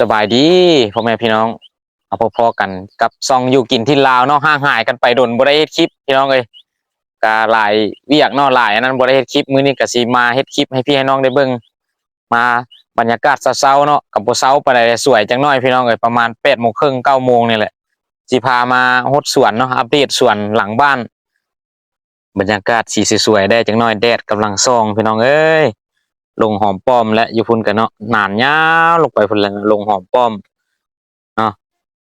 สบายดีพ่อแม่พี่น้องเอาพอๆกันกับซองอยู่กินที่ลาวเนาะห่างหายกันไปโดนบ่ได้เฮ็ดคลิปพี่น้องเอ้ยก็หลายเวียกเนาะหลายอันนั้นบ่ได้เฮ็ดคลิปมื้อนี้ก็สิมาเฮ็ดคลิปให้พี่ให้น้องได้เบิ่งมาบรรยากาศเช้าๆเนาะกับบ่เช้าปานใดสวยจังน้อยพี่น้องเอ้ยประมาณ8:30 9:00นนี่แหละสิพามาฮดสวนเนาะอัปเดตสวนหลังบ้าน บรรยากาศสีสวยๆได้จังน้อยแดดกำลังส่องพี่น้องเอ้ย ลงหอมป้อมและอยู่พุ่นกันเนาะนานยาวลงไปพุ่นแล้วลงหอมป้อมเนาะ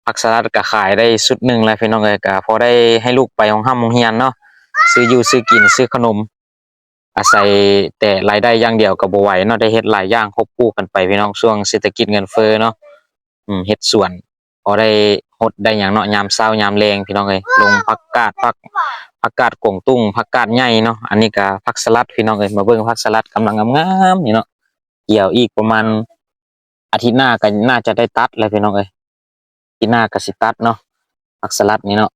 ผักสลัดก็ขายได้สุดหนึ่งแล้วพี่น้องเอ้ยก็พอได้ให้ลูกไปของห้ำโรงเรียนเนาะซื้ออยู่ซื้อกินซื้อขนม อาศัยแต่รายได้อย่างเดียวก็บ่ไหวเนาะได้เฮ็ดหลายอย่างควบคู่กันไปพี่น้องช่วงเศรษฐกิจเงินเฟ้อเนาะอืมเฮ็ดสวนพอได้ ฮดได้หยังเนาะยามเช้ายามแลงพี่น้องเอ้ยลงผักกาดผักผักกาดกงตุ้งผักกาดใหญ่เนาะอันนี้ก็ผักสลัดพี่น้องเอ้ยมาเบิ่งผักสลัดกำลังงามๆนี่เนาะเกี่ยวอีกประมาณอาทิตย์หน้าก็น่าจะได้ตัดเลยพี่น้องเอ้ยอาทิตย์หน้าก็สิตัดเนาะผักสลัดนี่เนาะ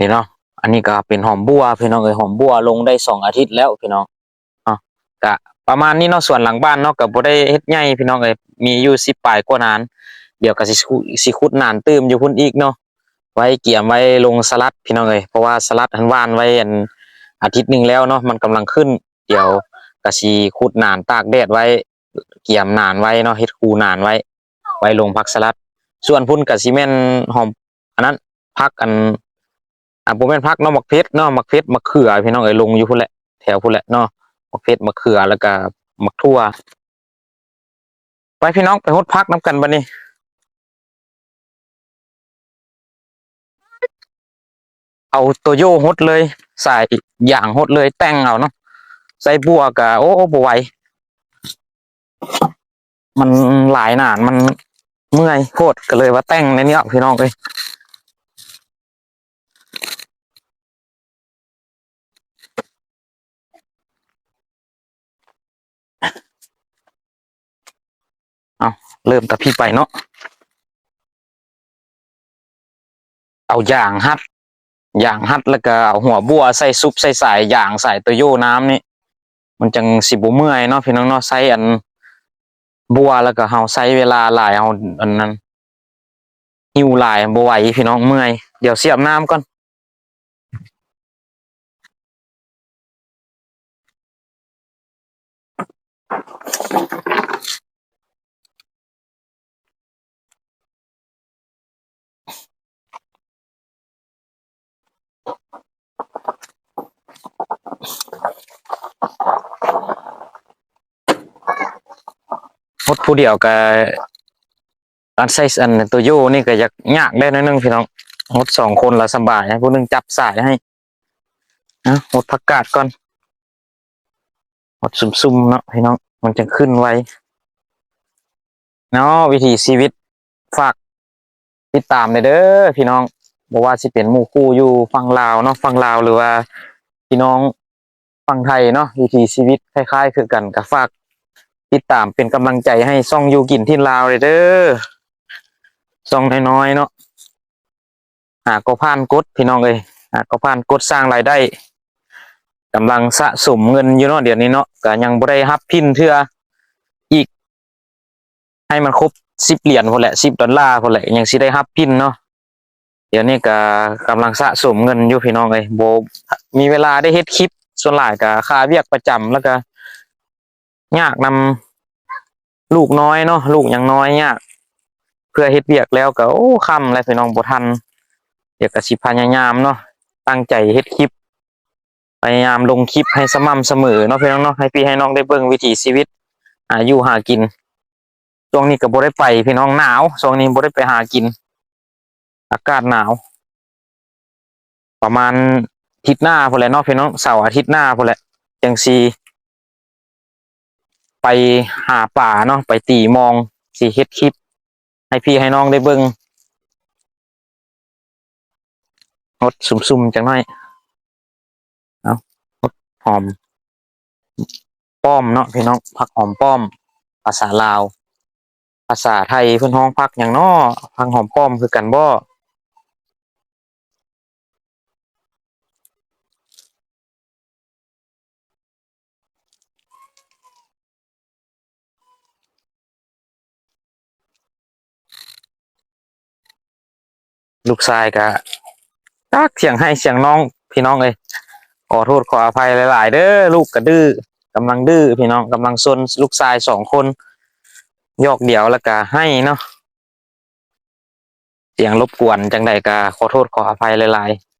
นี่เนาะอันนี้ก็เป็นหอมบัวพี่น้องเอ้ยหอมบัวลงได้สองอาทิตย์แล้วพี่น้องอะก็ประมาณนี้เนาะส่วนหลังบ้านเนาะก็บ่ได้เฮ็ดใหญ่พี่น้องเอ้ยมีอยู่สิบปลายกว่านาน เดี๋ยวก็สิคุสิขุดนานตื้มอยู่พุ่นอีกเนาะไว้เกี่ยมไว้ลงสลัดพี่น้องเอ้ยเพราะว่าสลัดหันหวานไว้อันอาทิตย์หนึ่งแล้วเนาะมันกำลังขึ้น เดี๋ยวกะชีขุดนานตากแดดไว้ เกี่ยมนานไว้เนาะเฮ็ดคูนานไว้ ไว้ลงผักสลัด ส่วนพุ่นกะสิแม่นหอมอันนั้นพักอันอ่าบ่แม่นพักเนาะมักเพชรเนาะมักเพชรมักเขือพี่น้องเอ้ยลงอยู่พุ่นแหละแถวพุ่นแหละเนาะมักเพชรมักเขือแล้วก็มักทั่วไปพี่น้องไปฮดพักน้ำกันบัดนี้ เอาโตโยฮดเลย ใส่อย่างฮดเลย แต่งเอาเนาะใส่บัวกะโอ้บ่ไหวมันหลายหนานมันเมื่อยโคตรก็เลยว่าแต่งในนี้พี่น้องเอ้ยเอาเริ่มแต่พี่ไปเนาะเอาอย่างฮัด อย่างฮัดแล้วก็เอาหัวบัวใส่ซุปใส่สายอย่างใส่ตัวโยน้ำนี่มันจังสิบ่เมื่อยเนาะพี่น้องเนาะใส่อันบัวแล้วก็เฮาใช้เวลาหลายเอาอันนั้นหิวหลายบ่ไหวพี่น้องเมื่อยเดี๋ยวเสียบน้ำก่อน ดผู้เดียวก็อันใส่อันตัวโยนี่ก็อยากยากได้นิดนึงพี่น้องหดสองคนละสบายให้ผู้หนึงจับสายให้นะหดผักกาดก่อนหดซุ่มๆเนาะพี่น้องมันจะขึ้นไวเนาะวิถีชีวิตฝากติดตามเลยเด้อพี่น้องบอกว่าสิเป็นหมู่คู่อยู่ฝั่งลาวเนาะฝั่งลาวหรือว่าพี่น้องฝั่งไทยเนาะวิถีชีวิตคล้ายๆ คือกันก็ฝาก ติดตามเป็นกำลังใจให้ซ่องยูกินที่ลาวเลยเด้อซ่องน้อยๆเนาะหากก็ผ่านกดพี่น้องเอ้ยหากก็ผ่านกดสร้างรายได้กำลังสะสมเงินอยู่เนาะเดี๋ยวนี้เนาะก็ยังบ่ได้รับพินเทื่ออีก ให้มันครบสิบเหรียญพอแหละสิบดอลลาร์พอแหละยังสิได้รับพินเนาะเดี๋ยวนี้ก็กำลังสะสมเงินอยู่พี่น้องเอ้ยโบมีเวลาได้เฮ็ดคลิปส่วนหลายก็ค่าเวียกประจำแล้วก็ ยากนำลูกน้อยเนาะลูกยังน้อยยากเพื่อเฮ็ดเวียกแล้วก็โอ้คำแล้วพี่น้องบ่ทันเดี๋ยวก็สิพยายามเนาะตั้งใจเฮ็ดคลิปพยายามลงคลิปให้สม่ำเสมอเนาะพี่น้องเนาะให้พี่ให้น้องได้เบิ่งวิถีชีวิตหายู่หากินช่วงนี้ก็บ่ได้ไปพี่น้องหนาวช่วงนี้บ่ได้ไปหากิน อากาศหนาว ประมาณอาทิตย์หน้าพุ่นแหละเนาะพี่น้องเสาร์อาทิตย์หน้าพุ่นแหละจังซี ไปหาป่าเนาะไปตีมองสีเฮ็ดคลิป ให้พี่ให้น้องได้เบิ่งงดซุ่มๆจังหน่อยเอางดหอม ป้อมเนาะพี่น้องผักหอมป้อม ภาษาลาว ภาษาไทยเพิ่อนฮ้องพักอย่างนอพักหอมป้อมคือกันบ่ ลูกชายก็ตักเสียงให้เสียงน้องพี่น้องเอ้ยขอโทษขออภัยหลาย ๆ เด้อลูกกระดื้อกำลังดื้อพี่น้องกำลังซนลูกชายสองคนยอกเดี่ยวแล้วก็ให้เนาะเสียงรบกวนจังใดก็ขอโทษขออภัยหลาย ๆ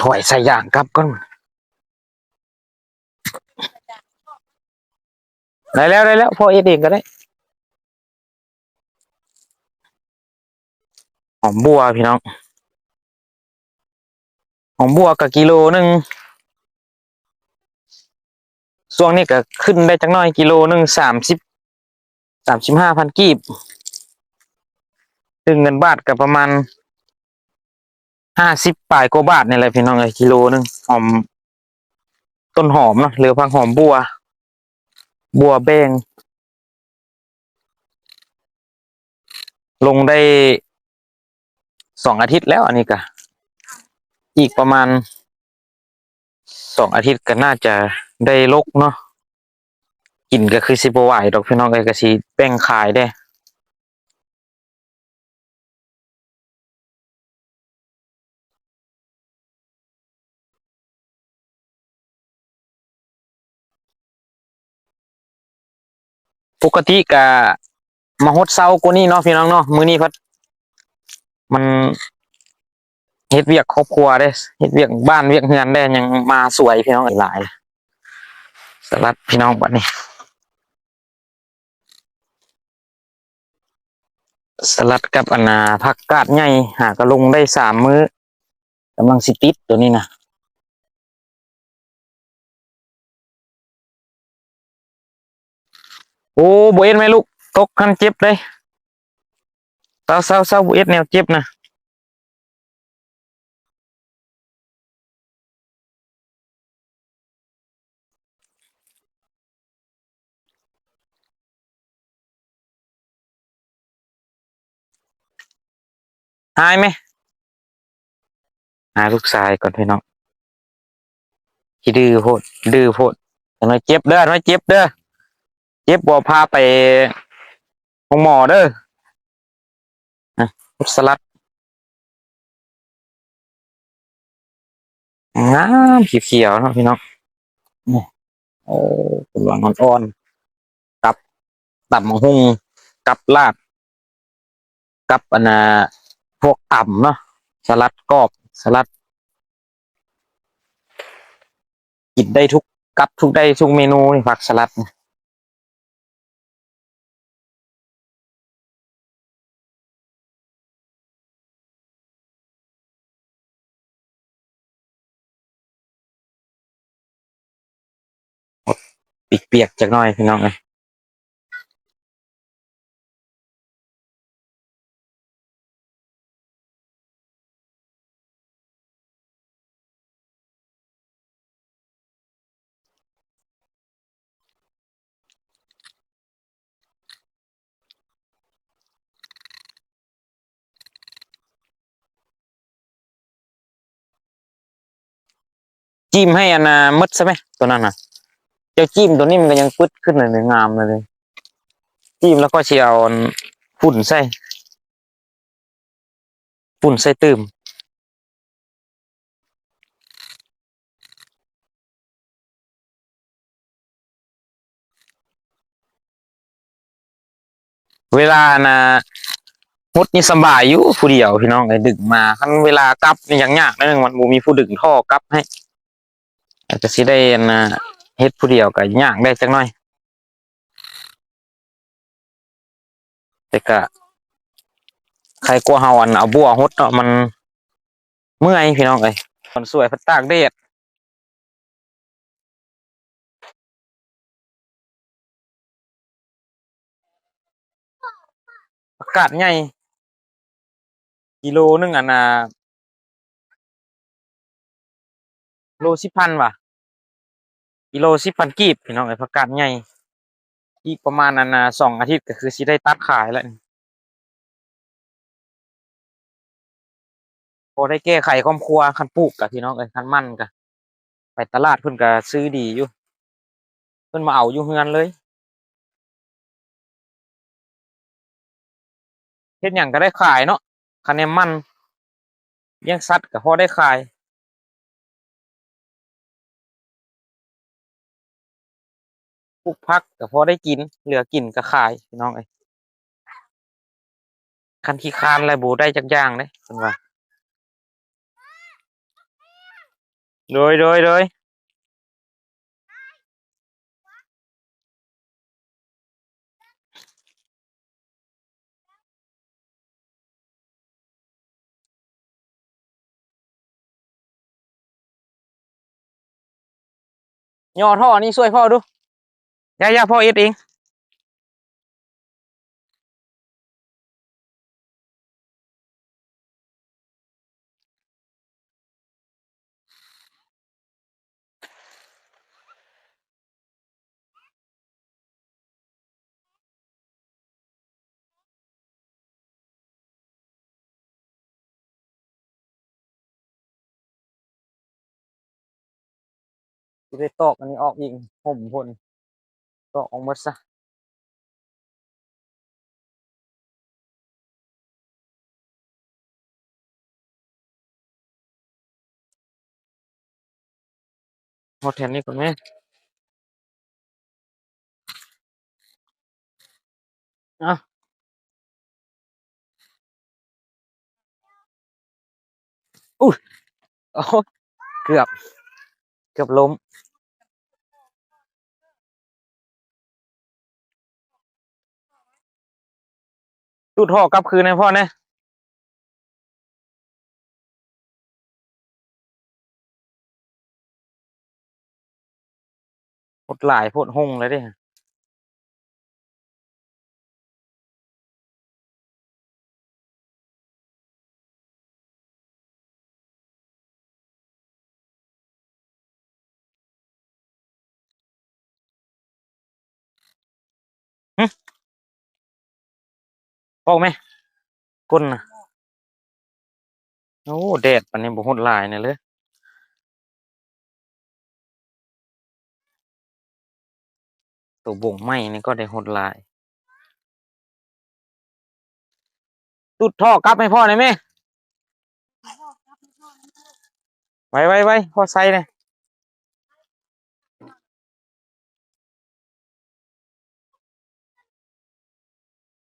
ถอยใส่ยางกลับก่อนได้แล้วได้แล้วพ่อเอ็ดเองก็ได้หอมบัวพี่น้องหอมบัวกับกิโลหนึ่งช่วงนี้ก็ขึ้นได้จักน่อยกิโลหนึ่งสามสิบสามสิบห้าพันกีบซึ่งเงินบาทก็ประมาณ ห้าสิบปลายกว่าบาทนี่แหละพี่น้องเลยกิโลหนึ่งหอม ต้นหอมเนาะหรือพังหอมบัว บัวแบงลงได้สองอาทิตย์แล้วอันนี้ก็อีกประมาณสองอาทิตย์ก็น่าจะได้ลกเนาะกินก็คือสิบไหวดอกพี่น้องเอ้ก็สิแบ่งขายได้ ปกติก็มาฮดเซากูนี่เนาะพี่น้องเนาะมื้อนี้พัดมันเฮ็ดเวียกครอบครัวเด้เฮ็ดเวียกบ้านเวียกเฮือนได้ยังมาสวยพี่น้องหลายสลัดพี่น้องบัดนี้ สลัดกับอนนาผักกาดใหญ่หากระลงได้สามมื้อกำลังสิติดตัวนี้นะ โอ้บ่เอ็ดไหมลูกตกคันเจ็บเลยเศร้าเศร้าเศร้าบ่เอ็ดแนวเจ็บนะหายไหมหาลูกชายก่อนพี่น้องดื้อโพดดื้อโพดแต่ไมเจ็บเด้อไม่เจ็บเด้อ เจ็บบ่พาไปห้องหมอเด้อนะสลัดงามเขียวๆเนาะพี่น้องนี่เออเป็นหวานอ่อนๆกับตับมังหุงกับลาบกับอันนะพวกอ่ำเนาะสลัดกรอบสลัด กินได้ทุกกับทุกได้ทุกเมนูนี่ผักสลัด เปียกๆจักหน่อยพี่น้องเอ้ยจิ้มให้อันน่ะมดใช่ไหมตัวนั้นน่ะ จ้าจิ้มตัวนี้มันก็ยังปึ๊ดขึ้นเลยงามเลย จิ้มแล้วก็เชียวอันฝุ่นใส่ฝุ่นใส่ตืมเวลานะมดนี่สบายอยู่ผู้เดียวพี่น้องไอ้ดึกมาคันเวลากลับนี่ยังยากนึงมันบ่มีผู้ดึงท่อกลับให้อาจจะสิได้อันะ เฮ็ดผู้เดียวก็ยากได้จักหน่อย แต่ก็ใครกลัวเฮาอันเอาบัวหดเนาะมันเมื่อยพี่น้องเอ้ยคนสวยพัดตากแดดอากาศใหญ่กิโลนึงอันน่ะโลสิบพันว่ะ กิโลสิบพันกีบพี่น้องไอ้ผักกาดใหญ่อีกประมาณนั้นนะสองอาทิตย์ก็คือสิได้ตัดขายแล้วพอได้แก้ไขครอบครัวคันปลูกกับพี่น้องเอ้ยคันมั่นกะไปตลาดเพิ่นก็ซื้อดีอยู่เพิ่นมาเอาอยู่เฮือนเลยเฮ็ดหยังก็ได้ขายเนาะคันแนมมันเลี้ยงสัตว์ก็พอได้ขาย ลูกผักก็พอได้กิน เหลือกินก็ขายพี่น้องเอ้ยคันขี้คานอะไรบ่ได้จักอย่างเด้เพิ่นว่าโดยโดยโดยย่อท่อนี่ช่วยพ่อดู ย่าย่าพ่อเอ็ดเองสิได้ตอกอันนี้ออกอีกห่มพ่น กออกหมดซะหมดแทนนี้ก่อนแม่เอ้าอุ้ยโอ้เกือบ เกือบล้ม ตูดท่อกลับคืนให้พ่อเนี่ยพดหลายพดหงเลยดิพ่ อไหมก้นนะโอ้แดดปันนี้บ่หดลายเนี่ยเลยตัวบ่งไหมนี่ก็ได้หดลายตุดท่อกลับให้พ่อหน่อยไหมไว้ไว้ไว้พ่อใส่เลย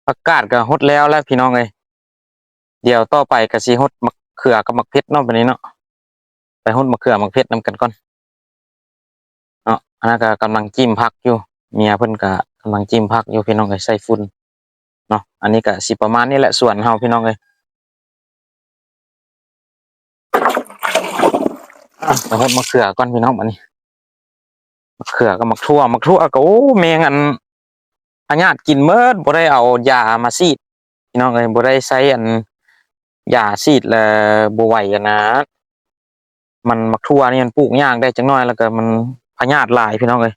ประกาศก็ฮดแล้วแล้วพี่น้องเอ้ยเดี๋ยวต่อไปก็สิฮดมะเขือกับมะเพชรเนาะบัดนี้เนาะไปฮดมะเขือมะเพชรนํกันก่อนเนาะอันนั้นก็กำลังจิ้มผักอยู่เมียเพิ่นก็กำลังจิ้มผักอยู่พี่น้องเอ้ยใส่ฝุ่นเนาะอันนี้ก็สิประมาณนี้แหละส่วนเฮาพี่น้องเอ้ยไปฮดมะเขือก่อนพี่น้องบัดนี้มะเขือกับมะทั่วมะทั่วก็โอ้แมงอัน พญาติกินเมิดบ่ได้เอายามาซีดพี่น้องเอ้ยบ่ได้ใช้อันยาซีดแล้วบ่ไหวอะนะมันมักทั่วนี่มันปลูกยากได้จังน้อยแล้วก็มันพยาธิหลายพี่น้องเอ้ย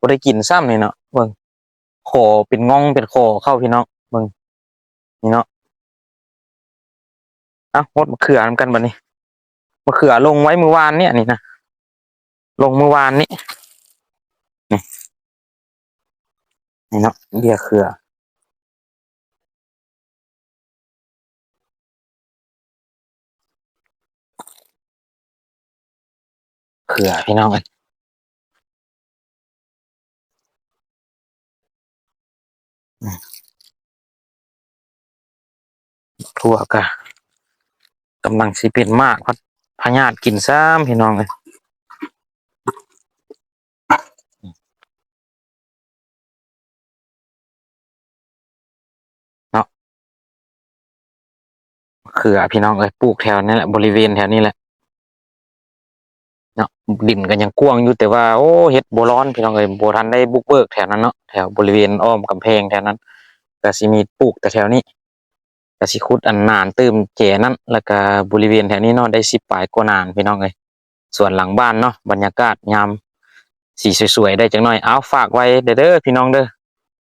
บ่ได้กินซ้ำนี่เนาะเบิ่งคอเป็นงองเป็นคอเข้าพี่น้องเบิ่งนี่เนาะเอ้าหดมะเขือนำกันบัดนี้มะเขือลงไว้เมื่อวานเนี่ยนี่นะลงเมื่อวานนี้นี่ นี่เนาะเบี้ยเขือเขือพี่น้องเอ้ยอืมทั่วกะกำลังสิเป็นมากพราะพยาธิกินซ้ำพี่น้องเอ้ย เขือพี่น้องเอ้ยปลูกแถวนี้แหละบริเวณแถวนี้แหละเนาะดินก็ยังกว้างอยู่แต่ว่าโอ้เฮ็ดบ่ร้อนพี่น้องเอ้ยบ่ทันได้บุกเบิกแถวนั้นเนาะแถวบริเวณอ้อมกำแพงแถวนั้นก็สิมีปลูกแต่แถวนี้ก็สิขุดอันนานตืมแจนั้นแล้วก็บริเวณแถวนี้เนาะได้10ปลายกว่านานพี่น้องเอ้ยส่วนหลังบ้านเนาะบรรยากาศยามสีสวยๆได้จังหน่อยเอาฝากไว้เด้อพี่น้องเด้อ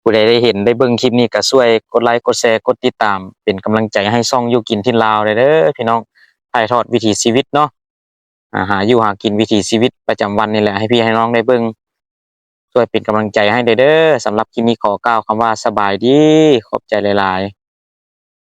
ผู้ใดได้เห็นได้เบิ่งคลิปนี้ก็ช่วยกดไลค์กดแชร์กดติดตาม เป็นกำลังใจให้ซ่องอยู่กินที่ลาวเด้อเด้อพี่น้องถ่ายทอดวิถีชีวิตเนาะอาหาอยู่หากินวิถีชีวิตประจำวันนี่แหละให้พี่ให้น้องได้เบิ่งช่วยเป็นกำลังใจให้เด้อเด้อสำหรับคลิปนี้ขอกล่าวคำว่าสบายดีขอบใจหลายๆ